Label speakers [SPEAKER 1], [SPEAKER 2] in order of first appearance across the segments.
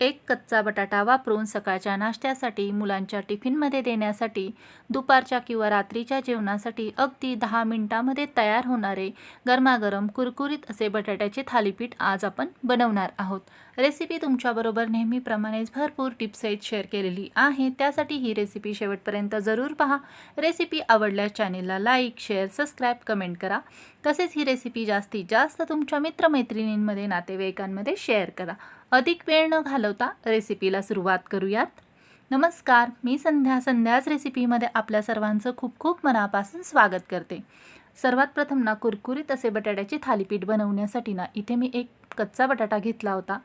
[SPEAKER 1] एक कच्चा बटाटा वापरून सकाळच्या नाश्त्यासाठी मुलांच्या टिफिनमध्ये देण्यासाठी दुपारच्या किंवा रात्रीच्या जेवणासाठी अगदी दहा मिनिटामध्ये तयार होणारे गरमागरम कुरकुरीत असे बटाट्याचे थालीपीठ आज आपण बनवणार आहोत. रेसिपी तुमच्याबरोबर नेहमीप्रमाणेच भरपूर टिप्ससहित शेअर केलेली आहे. त्यासाठी ही रेसिपी शेवटपर्यंत जरूर पहा. रेसिपी आवडल्यास चॅनेलला लाईक शेअर सबस्क्राईब कमेंट करा. तसेच ही रेसिपी जास्तीत जास्त तुमच्या मित्रमैत्रिणींमध्ये नातेवाईकांमध्ये शेअर करा. अधिक वेळ न घालवता रेसिपीला सुरुवात करूयात. नमस्कार मी संध्या. संध्याच रेसिपीमध्ये आपल्या सर्वांचं खूप खूप मनापासून स्वागत करते. सर्वात प्रथम ना कुरकुरीत असे बटाट्याचे थालीपीठ बनवण्यासाठी ना इथे मी एक कच्चा बटाटा घेतला होता.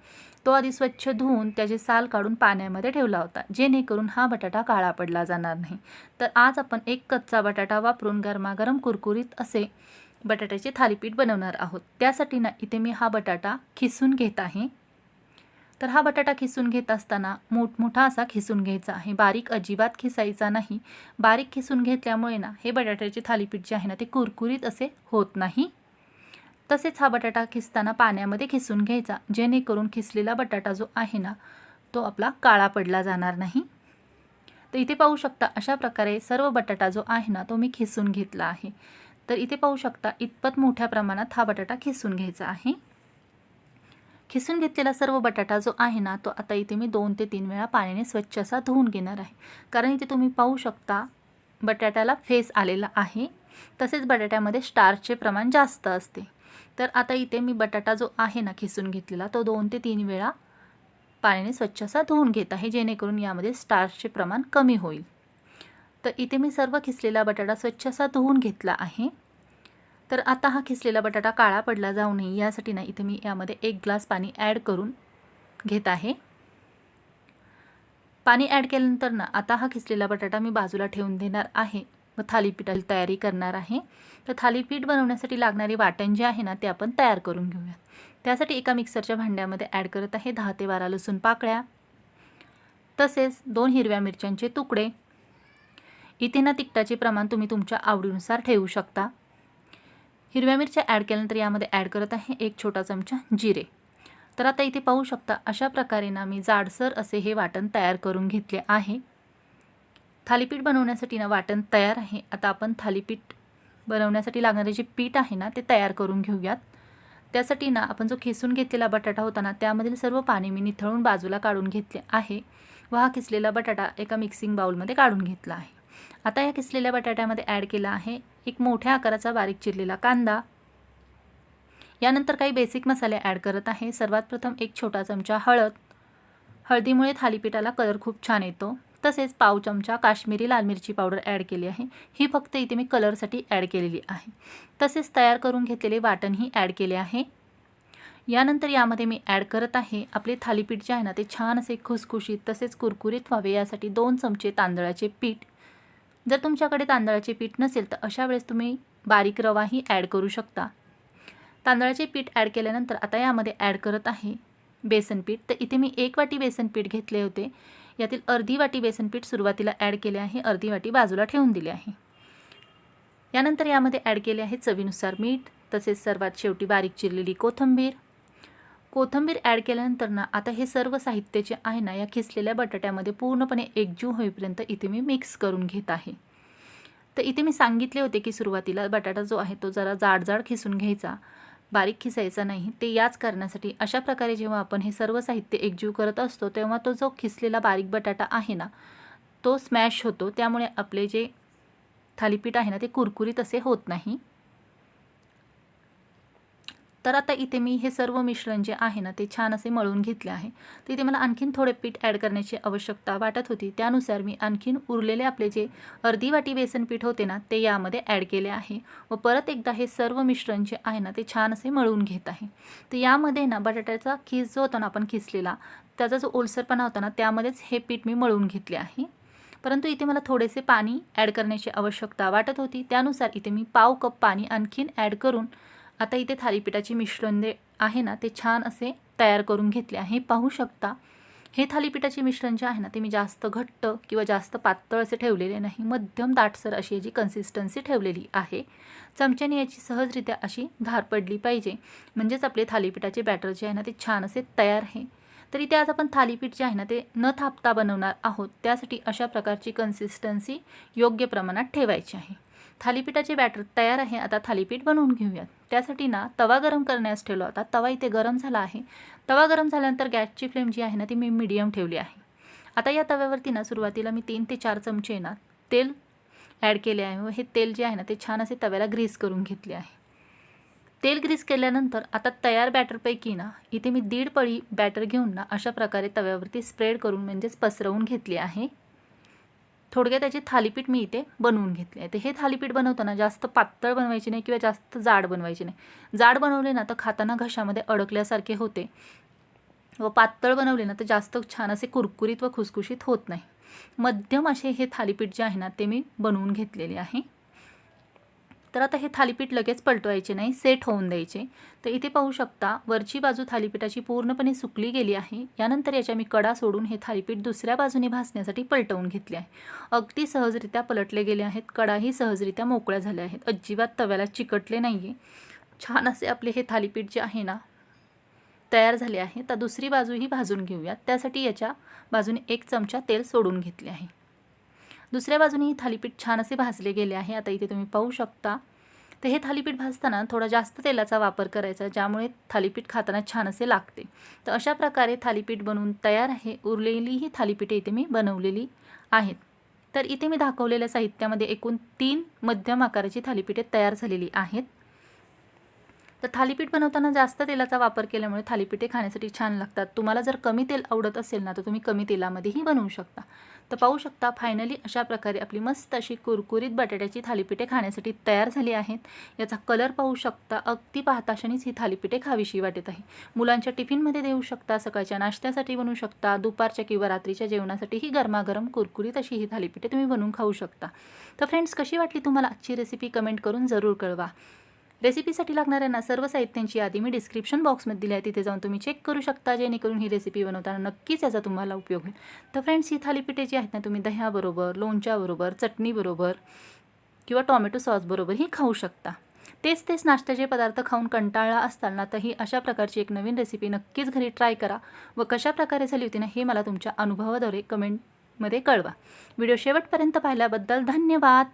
[SPEAKER 1] तो आधी स्वच्छ धुवून त्याचे साल काढून पाण्यामध्ये ठेवला होता जेणेकरून हा बटाटा काळा पडला जाणार नाही. तर आज आपण एक कच्चा बटाटा वापरून गरमागरम कुरकुरीत असे बटाट्याचे थालीपीठ बनवणार आहोत. त्यासाठी ना इथे मी हा बटाटा खिसून घेत आहे. तर हा बटाटा खिसून घेत असताना मोठमोठा असा खिसून घ्यायचा आहे. बारीक अजिबात खिसायचा नाही. बारीक खिसून घेतल्यामुळे ना हे बटाट्याचे थालीपीठ जे आहे ना ते कुरकुरीत असे होत नाही. तसेच हा बटाटा खिसताना पाण्यामध्ये खिसून घ्यायचा. जेणेकरून खिसलेला बटाटा जो आहे ना तो आपला काळा पडला जाणार नाही. तर इथे पाहू शकता अशा प्रकारे सर्व बटाटा जो आहे ना तो मी खिसून घेतला आहे. तर इथे पाहू शकता इतपत मोठ्या प्रमाणात हा बटाटा खिसून घ्यायचा आहे. खिसून घेतलेला सर्व बटाटा जो आहे ना तो आता इथे मी दोन ते तीन वेळा पाण्याने स्वच्छ असा धुवून घेणार आहे. कारण इथे तुम्ही पाहू शकता बटाट्याला फेस आलेला आहे. तसेच बटाट्यामध्ये स्टार्चचे प्रमाण जास्त असते. तर आता इथे मी बटाटा जो आहे ना खिसून घेतलेला तो दोन ते तीन वेळा पाण्याने स्वच्छ असा धुवून घेत आहे जेणेकरून यामध्ये स्टार्चचे प्रमाण कमी होईल. तर इथे मी सर्व खिसलेला बटाटा स्वच्छ असा धुवून घेतला आहे. तर आता हा खिसलेला बटाटा काळा पडला जाऊ नये यासाठी ना इथे मी यामध्ये एक ग्लास पाणी ॲड करून घेत आहे. पाणी ॲड केल्यानंतर ना आता हा खिसलेला बटाटा मी बाजूला ठेवून देणार आहे. व थालीपीठाची तयारी करणार आहे. तर थालीपीठ बनवण्यासाठी लागणारी वाटण जे आहे ना ते आपण तयार करून घेऊया. त्यासाठी एका मिक्सरच्या भांड्यामध्ये ॲड करत आहे दहा ते बारा लसूण पाकळ्या. तसेच दोन हिरव्या मिरच्यांचे तुकडे. इथे ना तिखटाचे प्रमाण तुम्ही तुमच्या आवडीनुसार ठेवू शकता. हिरव्या मिरच्या ॲड केल्यानंतर यामध्ये ॲड करत आहे एक छोटा चमचा जिरे. तर आता इथे पाहू शकता अशा प्रकारे ना मी जाडसर असे हे वाटण तयार करून घेतले आहे. थालीपीठ बनवण्यासाठी ना वाटण तयार आहे. आता आपण थालीपीठ बनवण्यासाठी लागणारे जे पीठ आहे ना ते तयार करून घेऊयात. त्यासाठी ना आपण जो खिसून घेतलेला बटाटा होता ना त्यामधील सर्व पाणी मी निथळून बाजूला काढून घेतले आहे. व हा किसलेला बटाटा एका मिक्सिंग बाउलमध्ये काढून घेतला आहे. आता या किसलेल्या बटाट्यामध्ये ॲड केला आहे एक मोठ्या आकाराचा बारीक चिरलेला कांदा. यानंतर काही बेसिक मसाले ॲड करत आहे. सर्वात प्रथम एक छोटा चमचा हळद. हळदीमुळे थालीपीठाला कलर खूप छान येतो. तसेच पाव चमचा काश्मीरी लाल मिरची पावडर ॲड केली आहे. ही फक्त इथे मी कलरसाठी ॲड केलेली आहे. तसेच तयार करून घेतलेले वाटणही ॲड केले आहे. यानंतर यामध्ये मी ॲड करत आहे. आपले थालीपीठ जे आहे ना ते छान असे खुसखुशीत तसेच कुरकुरीत व्हावे यासाठी दोन चमचे तांदळाचे पीठ. जर तुमच्याकडे तांदळाचे पीठ नसेल तर अशा वेळेस तुम्ही बारीक रवाही ॲड करू शकता. तांदळाचे पीठ ॲड केल्यानंतर आता यामध्ये ॲड करत आहे बेसन पीठ. तर इथे मी एक वाटी बेसन पीठ घेतले होते. यातील अर्धी वाटी बेसन पीठ सुरुवातीला ॲड केले आहे. अर्धी वाटी बाजूला ठेवून दिली आहे. यानंतर यामध्ये ॲड केले आहे चवीनुसार मीठ तसेच सर्वात शेवटी बारीक चिरलेली कोथंबीर कोथंबीर ॲड केल्यानंतर ना आता हे सर्व साहित्य जे आहे ना या खिसलेल्या बटाट्यामध्ये पूर्णपणे एकजीव होईपर्यंत इथे मी मिक्स करून घेत आहे. तर इथे मी सांगितले होते की सुरुवातीला बटाटा जो आहे तो जरा जाडजाड खिसून घ्यायचा बारीक खिसायचा नाही. ते याच कारणासाठी अशा प्रकारे जेव्हा आपण हे सर्व साहित्य एकजीव करत असतो तेव्हा तो जो खिसलेला बारीक बटाटा आहे ना तो स्मॅश होतो. त्यामुळे आपले जे थालीपीठ आहे ना ते कुरकुरीत असे होत नाही. तर आता इथे मी हे सर्व मिश्रण जे आहे ना ते छान असे मळून घेतले आहे. तर इथे मला आणखीन थोडे पीठ ॲड करण्याची आवश्यकता वाटत होती. त्यानुसार मी आणखीन उरलेले आपले जे अर्धी वाटी बेसन पीठ होते ना ते यामध्ये ॲड केले आहे. व परत एकदा हे सर्व मिश्रण जे आहे ना ते छान असे मळून घेत आहे. तर यामध्ये ना बटाट्याचा खीस जो होता ना आपण खिसलेला त्याचा जो ओलसरपणा होता ना त्यामध्येच हे पीठ मी मळून घेतले आहे. परंतु इथे मला थोडेसे पाणी ॲड करण्याची आवश्यकता वाटत होती. त्यानुसार इथे मी पाव कप पाणी आणखीन ॲड करून आता इथे थालीपीठाचे मिश्रण जे आहे ना ते छान असे तयार करून घेतले आहे. पाहू शकता हे थालीपीठाचे मिश्रण जे आहे ना ते मी जास्त घट्ट किंवा जास्त पातळ असे ठेवलेले नाही. मध्यम दाटसर अशी याची कन्सिस्टन्सी ठेवलेली आहे. चमच्याने याची सहजरित्या अशी धार पडली पाहिजे. म्हणजेच आपले थालीपीठाचे बॅटर जे आहे ना ते छान असे तयार आहे. तर इथे आज आपण थालीपीठ जे आहे ना ते न थापता बनवणार आहोत. त्यासाठी अशा प्रकारची कन्सिस्टन्सी योग्य प्रमाणात ठेवायची आहे. थालीपीठाचे बॅटर तयार आहे आता थालीपीठ बनवून घेऊयात. त्यासाठी ना तवा गरम करण्यास ठेवला होता. तवा इथे गरम झाला आहे. तवा गरम झाल्यानंतर गॅसची फ्लेम जी आहे ना ती मी मीडियम ठेवली आहे. आता या तव्यावरती ना सुरुवातीला मी तीन ते चार चमचे ना तेल ॲड केले आहे व हे तेल जे आहे ना ते छान असे तव्याला ग्रीस करून घेतले आहे. तेल ग्रीस केल्यानंतर आता तयार बॅटरपैकी ना इथे मी दीड पळी बॅटर घेऊन ना अशा प्रकारे तव्यावरती स्प्रेड करून म्हणजेच पसरवून घेतले आहे. थोडक्यात त्याचे थालीपीठ मी इथे बनवून घेतले आहे. तर हे थालीपीठ बनवताना जास्त पातळ बनवायचे नाही किंवा जास्त जाड बनवायचे नाही. जाड बनवले ना तर खाताना घशामध्ये अडकल्यासारखे होते. व पातळ बनवले ना तर जास्त छान असे कुरकुरीत व खुसखुशीत होत नाही. मध्यम असे हे थालीपीठ जे आहे ना ते मी बनवून घेतलेले आहे. तर आता हे थालीपीठ लगेच पलटवायचे नाही सेट होऊन द्यायचे. तर इथे पाहू शकता वरची बाजू थालीपीठाची पूर्णपणे सुकली गेली आहे. यानंतर याच्या मी कडा सोडून हे थालीपीठ दुसऱ्या बाजूने भासण्यासाठी पलटवून घेतले आहे. अगदी सहजरित्या पलटले गेले आहेत. कडाही सहजरित्या मोकळ्या झाल्या आहेत. अजिबात तव्याला चिकटले नाही आहे छान असे आपले हे थालीपीठ जे आहे ना तयार झाले आहे. तर दुसरी बाजूही भाजून घेऊयात त्यासाठी याच्या बाजूने एक चमचा तेल सोडून घेतले आहे. दुसऱ्या बाजूने थालीपीठ छान असे भाजले गेले आहे. आता इथे तुम्ही पाहू शकता. तर हे थालीपीठ भाजताना थोडा जास्त तेलाचा वापर करायचा ज्यामुळे थालीपीठ खाताना छान असे लागते. तर अशा प्रकारे थालीपीठ बनवून तयार आहे. उरलेली ही थालीपीठे इथे मी बनवलेली आहेत. तर इथे मी दाखवलेल्या साहित्यामध्ये एकूण तीन मध्यम आकाराची थालीपीठे तयार झालेली आहेत. तर थालीपीठ बनवताना जास्त तेलाचा वापर केल्यामुळे थालीपीठे खाण्यासाठी छान लागतात. तुम्हाला जर कमी तेल आवडत असेल ना तर तुम्ही कमी तेलामध्येही बनवू शकता. तर पाहू शकता फायनली अशा प्रकारे आपली मस्त अशी कुरकुरीत बटाट्याची थालीपीठे खाण्यासाठी तयार झाली आहेत. याचा कलर पाहू शकता अगदी पाहताशानीच ही थालीपीठे खावीशी वाटत आहे. मुलांच्या टिफिनमध्ये देऊ शकता सकाळच्या नाश्त्यासाठी बनवू शकता दुपारच्या किंवा रात्रीच्या जेवणासाठी ही गरमागरम कुरकुरीत अशी ही थालीपीठे तुम्ही बनवून खाऊ शकता. तर फ्रेंड्स कशी वाटली तुम्हाला आजची रेसिपी कमेंट करून जरूर कळवा. रेसिपीसाठी लागणाऱ्यांना सर्व साहित्यांची यादी मी डिस्क्रिप्शन बॉक्समध्ये दिली आहे. तिथे जाऊन तुम्ही चेक करू शकता जेणेकरून ही रेसिपी बनवताना नक्कीच याचा तुम्हाला उपयोग होईल. तर फ्रेंड्स ही थालीपीठे जी आहेत ना तुम्ही दह्याबरोबर लोणच्याबरोबर चटणीबरोबर किंवा टॉमॅटो सॉसबरोबरही खाऊ शकता. तेच तेच नाश्त्याचे पदार्थ खाऊन कंटाळला असताल ना तर ही अशा प्रकारची एक नवीन रेसिपी नक्कीच घरी ट्राय करा व कशा प्रकारे झाली होती ना हे मला तुमच्या अनुभवाद्वारे कमेंटमध्ये कळवा. व्हिडिओ शेवटपर्यंत पाहिल्याबद्दल धन्यवाद.